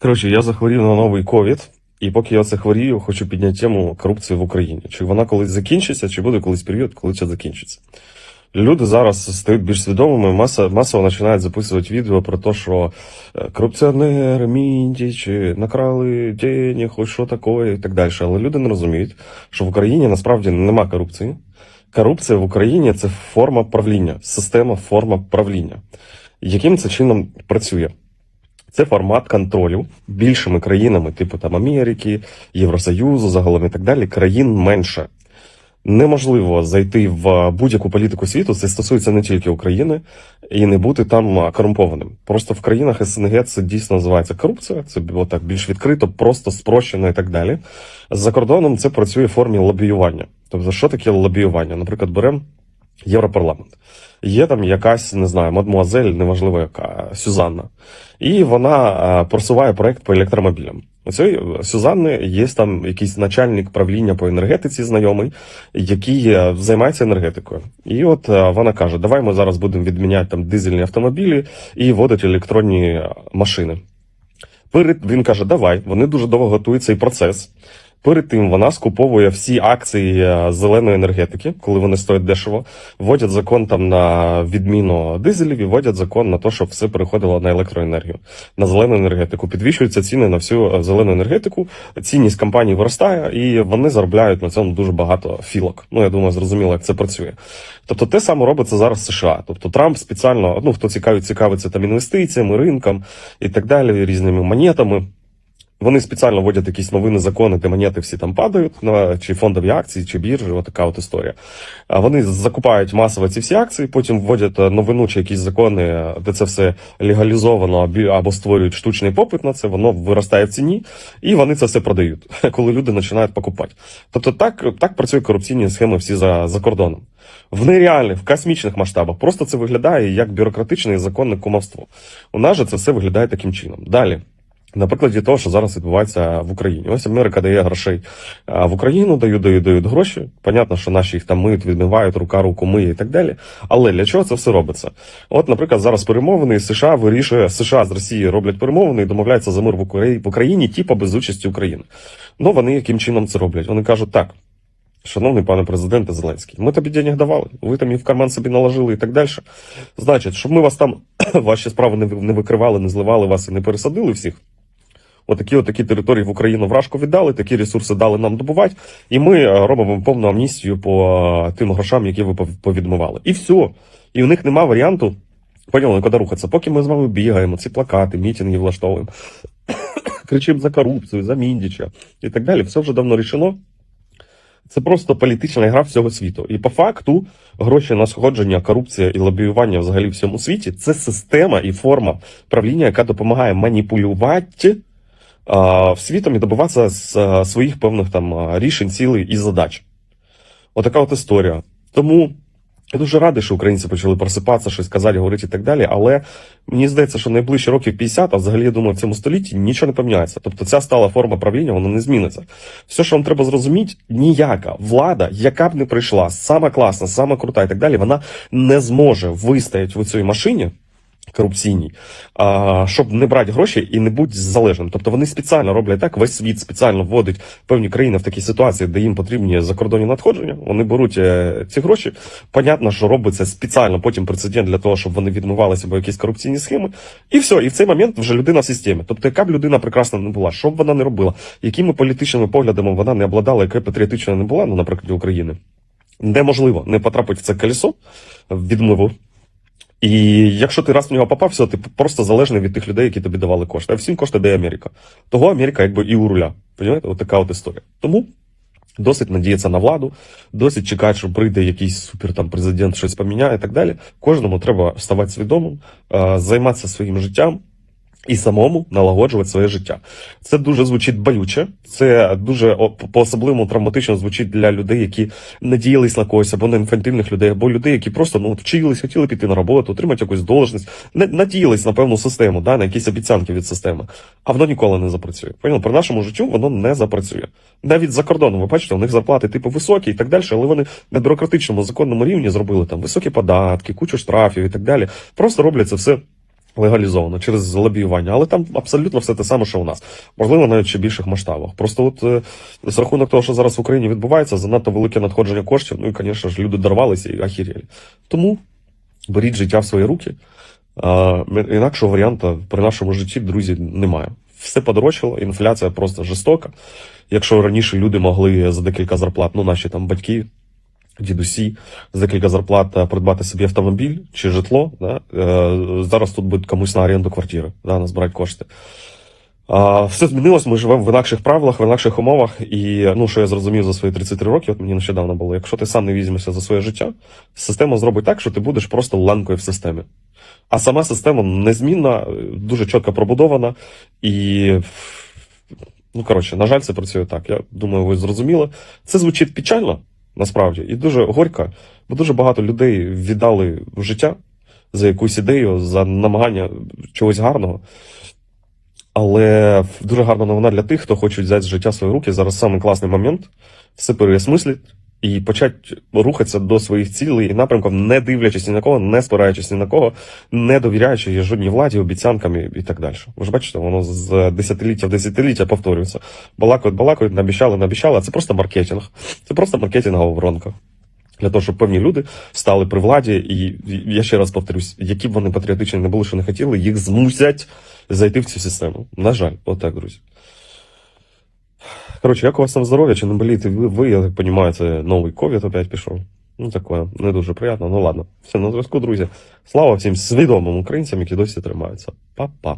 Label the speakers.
Speaker 1: Коротше, я захворів на новий ковід, і поки я це хворію, хочу підняти тему корупції в Україні. Чи вона колись закінчиться, чи буде колись період, коли це закінчиться. Люди зараз стають більш свідомими, маса, масово починають записувати відео про те, що е, корупціонери, міндічі, накрали денег, хоч що таке, і так далі. Але люди не розуміють, що в Україні насправді нема корупції. Корупція в Україні це форма правління, система форма правління. Яким це чином працює? Це формат контролю більшими країнами, типу там Америки, Євросоюзу, загалом і так далі, країн менше. Неможливо зайти в будь-яку політику світу, це стосується не тільки України, і не бути там корумпованим. Просто в країнах СНГ це дійсно називається корупція, це було так більш відкрито, просто спрощено і так далі. За кордоном це працює в формі лобіювання. Тобто, що таке лобіювання? Наприклад, беремо Європарламент. Є там якась, не знаю, мадмуазель, неважливо яка, Сюзанна. І вона е, просуває проект по електромобілям. У цієї Сюзанни є там якийсь начальник правління по енергетиці, знайомий, який е, займається енергетикою. І от е, вона каже: давай ми зараз будемо відміняти там дизельні автомобілі і вводити електронні е, машини. Перед він каже, давай. Вони дуже довго готують цей процес. Перед тим вона скуповує всі акції е, зеленої енергетики, коли вони стоять дешево. Вводять закон там на відміну дизелів і вводять закон на те, щоб все переходило на електроенергію, на зелену енергетику. Підвищуються ціни на всю е, зелену енергетику. Цінність компаній виростає, і вони заробляють на цьому дуже багато філок. Ну я думаю, зрозуміло, як це працює. Тобто, те саме робиться зараз США. Тобто Трамп спеціально, ну хто цікавить, цікавиться там інвестиціями, ринком і так далі, різними монетами. Вони спеціально вводять якісь новини закони, де монети всі там падають, чи фондові акції, чи біржі, отака от історія. Вони закупають масово ці всі акції, потім вводять е, новину чи якісь закони, де це все легалізовано або створюють штучний попит на це, воно виростає в ціні, і вони це все продають, коли люди починають покупати. Тобто так, так працюють корупційні схеми всі за, за кордоном. В нереальних, в космічних масштабах. Просто це виглядає як бюрократичне і законне кумовство. У нас же це все виглядає таким чином. Далі. На прикладі того, що зараз відбувається в Україні. Ось Америка дає грошей в Україну, дають, дають, дають гроші. Понятно, що наші їх там миють, відмивають, рука руку миє і так далі. Але для чого це все робиться? От, наприклад, зараз перемовини США вирішує, США з Росією роблять перемовини і домовляються за мир в Україні, в Україні, типа без участі України. Ну вони яким чином це роблять? Вони кажуть так. Шановний пане президенте Зеленський, ми тобі денег давали, ви там і в карман собі наложили і так далі. Значить, щоб ми вас там ваші справи не, не викривали, не зливали вас і не пересадили всіх. Отакі отакі території в Україну вражку віддали, такі ресурси дали нам добувати, і ми е, робимо повну амністію по е, тим грошам, які ви пов- повідмивали. І все. І у них нема варіанту, поняли, куди рухатися. Поки ми з вами бігаємо, ці плакати, мітинги влаштовуємо, кричимо за корупцію, за міндіча і так далі. Все вже давно рішено. Це просто політична гра всього світу. І по факту гроші на сходження, корупція і лобіювання взагалі в всьому світі це система і форма правління, яка допомагає маніпулювати світом і добиватися з, своїх певних там рішень, цілей і задач. Отака от історія. Тому я дуже радий, що українці почали просипатися, щось казати, говорити і так далі. Але мені здається, що найближчі років 50, а взагалі я думаю, в цьому столітті нічого не поміняється. Тобто ця стала форма правління, вона не зміниться. Все, що вам треба зрозуміти, ніяка влада, яка б не прийшла, сама класна, сама крута і так далі, вона не зможе вистояти в цій машині. Корупційній, щоб не брати гроші і не бути залежним. Тобто вони спеціально роблять так, весь світ спеціально вводить певні країни в такі ситуації, де їм потрібні закордонні надходження. Вони беруть е, ці гроші. Понятно, що робиться спеціально потім прецедент для того, щоб вони відмивалися або якісь корупційні схеми. І все, і в цей момент вже людина в системі. Тобто, яка б людина прекрасна не була, що б вона не робила, якими політичними поглядами вона не обладала, яка патріотична не була, ну, наприклад, України. Неможливо не потрапити в це колесо відмиву. І якщо ти раз в нього попався, ти просто залежний від тих людей, які тобі давали кошти. А всім кошти дає Америка. Того Америка якби і у руля. Понімаєте? От така от історія. Тому досить надіятися на владу, досить чекати, що прийде якийсь супер там президент, щось поміняє і так далі. Кожному треба ставати свідомим, займатися своїм життям. І самому налагоджувати своє життя. Це дуже звучить болюче, це дуже по-особливому травматично звучить для людей, які надіялись на когось, або на інфантильних людей, або людей, які просто ну вчились, хотіли піти на роботу, отримати якусь должність, надіялись на певну систему, да, на якісь обіцянки від системи. А воно ніколи не запрацює. Поняли? При нашому життю воно не запрацює. Навіть за кордоном, ви бачите, у них зарплати типу високі і так далі, але вони на бюрократичному законному рівні зробили там високі податки, кучу штрафів і так далі. Просто роблять це все легалізовано через лобіювання, але там абсолютно все те саме, що у нас. Можливо, навіть ще більших масштабах. Просто от е, з рахунок того, що зараз в Україні відбувається, занадто велике надходження коштів. Ну і, звісно ж, люди дорвалися і ахірєлі. Тому беріть життя в свої руки. Інакшого варіанту при нашому житті, друзі, немає. Все подорожчало, інфляція просто жорстока. Якщо раніше люди могли за декілька зарплат, ну наші там батьки, дідусі, за декілька зарплат е, придбати собі автомобіль чи житло, да, е, зараз тут буде комусь на оренду квартири, да, назбирати кошти. Все змінилось, ми живемо в інакших правилах, в інакших умовах. І ну, що я зрозумів за свої 33 роки, от мені нещодавно було, якщо ти сам не візьмешся за своє життя, система зробить так, що ти будеш просто ланкою в системі. А сама система незмінна, дуже чітко пробудована, і ну коротше, на жаль, це працює так. Я думаю, ви зрозуміли. Це звучить печально, насправді, і дуже горька, бо дуже багато людей віддали життя за якусь ідею, за намагання чогось гарного. Але дуже гарна новина для тих, хто хоче взяти життя в свої руки. Зараз самий класний момент все переосмислити і почати рухатися до своїх цілей і напрямків, не дивлячись ні на кого, не спираючись ні на кого, не довіряючи жодній владі, обіцянкам і, так далі. Ви ж бачите, воно з десятиліття в десятиліття повторюється. Балакають, балакають, набіщали, набіщали, а це просто маркетинг. Це просто маркетингова воронка. Для того, щоб певні люди стали при владі, і я ще раз повторюсь, які б вони патріотичні не були, що не хотіли, їх змусять зайти в цю систему. На жаль, отак, друзі. Коротше, як у вас там здоров'я, чи не боліти? Ви, ви, я так розумію, це новий ковід опять пішов. Ну, таке, не дуже приємно. Ну ладно. Все, на зв'язку, друзі. Слава всім свідомим українцям, які досі тримаються. Па-па.